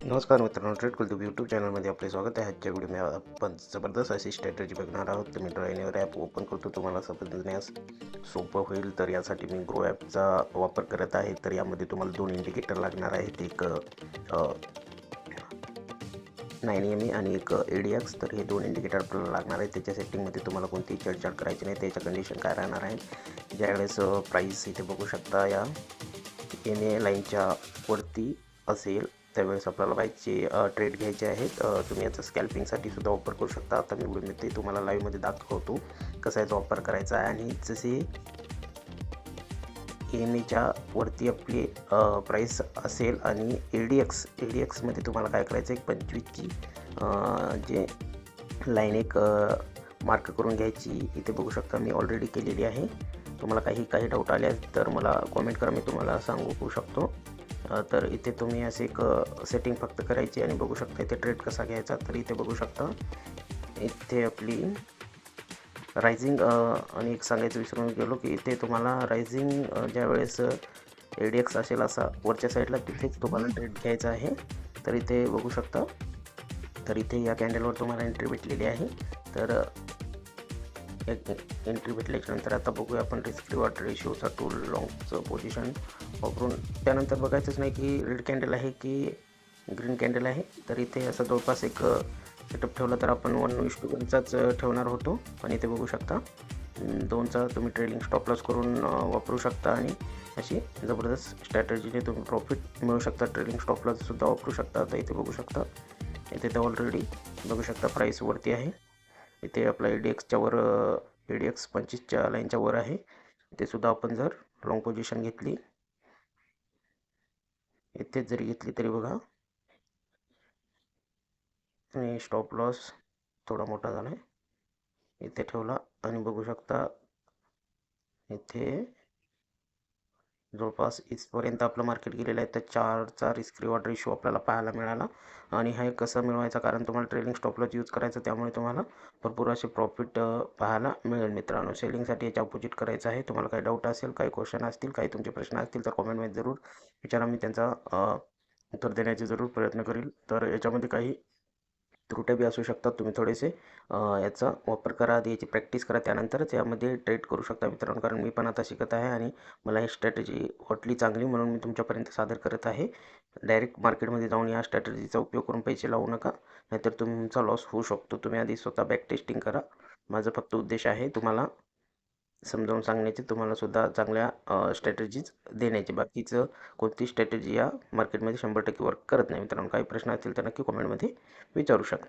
नमस्कार मित्रांनो trade Kuldeep YouTube चॅनलमध्ये आपले स्वागत आहे. आजच्या व्हिडिओमध्ये आपण जबरदस्त अशी स्ट्रॅटजी बघणार आहोत. तर मी ड्रॉईनवर ॲप ओपन करतो तुम्हाला समजण्यास सोपं होईल. तर यासाठी मी ग्रो ॲपचा वापर करत आहे. तर यामध्ये तुम्हाला दोन इंडिकेटर लागणार आहेत. एक नाईन एम ए आणि एक एडीएक्स तर हे दोन इंडिकेटर आपल्याला लागणार आहेत. त्याच्या सेटिंगमध्ये तुम्हाला कोणतीही चढचढ करायची नाही. त्याच्या कंडिशन काय राहणार आहे ज्यावेळेस प्राईस इथे बघू शकता या. एम ए लाईनच्या वरती असेल त्यावेळेस आपल्याला बाईकचे ट्रेड घ्यायचे आहेत. तुम्ही याचा स्कॅल्पिंगसाठी सुद्धा वापर करू शकता. आता मी व्हिडिओ ते तुम्हाला लाईव्हमध्ये दाखवतो कसा याचा वापर करायचा आहे. आणि जसे एम एच्या वरती आपली प्राईस असेल आणि A D X A D एक्समध्ये तुम्हाला काय करायचं आहे? पंचवीसची जे लाईन एक मार्क करून घ्यायची. इथे बघू शकता मी ऑलरेडी केलेली आहे. तुम्हाला काही काही डाऊट आले तर मला कॉमेंट करा. मी तुम्हाला सांगू शकतो. तर इथे तुम्ही असे एक सेटिंग फक्त करायची आणि बघू शकता इथे ट्रेड कसा घ्यायचा तर इथे बघू शकता. इथे आपली रायझिंग आणि एक सांगायचं विसरून गेलो की इथे तुम्हाला रायझिंग ज्यावेळेस ए डी एक्स असेल असा वरच्या साईडला तिथेच तुम्हाला ट्रेड घ्यायचा आहे. तर इथे बघू शकता. तर इथे या कॅन्डलवर तुम्हाला एंट्री भेटलेली आहे. तर एंट्री भेटल्याच्यानंतर आता बघूया आपण रिस्क रिवॉर्ड रेशिओचा टूल लॉंगचं पोझिशन वापरून. त्यानंतर बघायचंच नाही की रेड कॅन्डल आहे की ग्रीन कॅन्डल आहे. तर इथे असं जवळपास एक सेटअप ठेवला तर आपण वन विश टू वनचाच ठेवणार होतो. पण इथे बघू शकता दोनचा तुम्ही ट्रेडिंग स्टॉपलॉस करून वापरू शकता आणि अशी जबरदस्त स्ट्रॅटजीने तुम्ही प्रॉफिट मिळू शकता. ट्रेडिंग स्टॉपलॉससुद्धा वापरू शकता. तर इथे बघू शकता. इथे तर ऑलरेडी बघू शकता प्राईसवरती आहे. इथे आपला ए डी एक्सच्या वर ए डी एक्स पंचवीसच्या लाईनच्या वर आहे. इथे सुद्धा आपण जर लॉंग पोझिशन घेतली इथेच जरी घेतली तरी बघा. आणि स्टॉप लॉस थोडा मोठा झाला आहे इथे ठेवला आणि बघू शकता इथे जवळपास इथपर्यंत आपलं मार्केट गेलेलं आहे तर चारचा रिस्क रिवॉर्ड रेशो आपल्याला पाहायला मिळाला. आणि हा एक कसं मिळवायचा? कारण तुम्हाला ट्रेलिंग स्टॉपलाच यूज करायचं त्यामुळे तुम्हाला भरपूर असे प्रॉफिट पाहायला मिळेल मित्रांनो. सेलिंगसाठी याच्या अपोजिट करायचं आहे. तुम्हाला काही डाऊट असेल काही क्वेश्चन असतील काही तुमचे प्रश्न असतील तर कॉमेंटमध्ये जरूर विचारा. मी त्यांचा उत्तर देण्याचे जरूर प्रयत्न करील. तर याच्यामध्ये काही त्रुट्या बी असू शकतात. तुम्ही थोडेसे याचा वापर करा आधी याची प्रॅक्टिस करा त्यानंतरच यामध्ये ट्रेड करू शकता मित्रांनो. कारण मी पण आता शिकत आहे आणि मला ही स्ट्रॅटेजी वाटली चांगली म्हणून मी तुमच्यापर्यंत सादर करत आहे. डायरेक्ट मार्केटमध्ये जाऊन या स्ट्रॅटेजीचा उपयोग करून पैसे लावू नका. नाहीतर तुमचा लॉस होऊ शकतो. तुम्ही आधी स्वतः बॅक टेस्टिंग करा. माझा फक्त उद्देश आहे तुम्हाला समजावून सांगण्याचे तुम्हाला सुद्धा चांगल्या स्ट्रॅटेजीज देण्याचे. बाकीचं कोणती स्ट्रॅटेजी या मार्केटमध्ये शंभर टक्के वर्क करत नाही मित्रांनो. काही प्रश्न असतील तर नक्की कॉमेंटमध्ये विचारू शकता.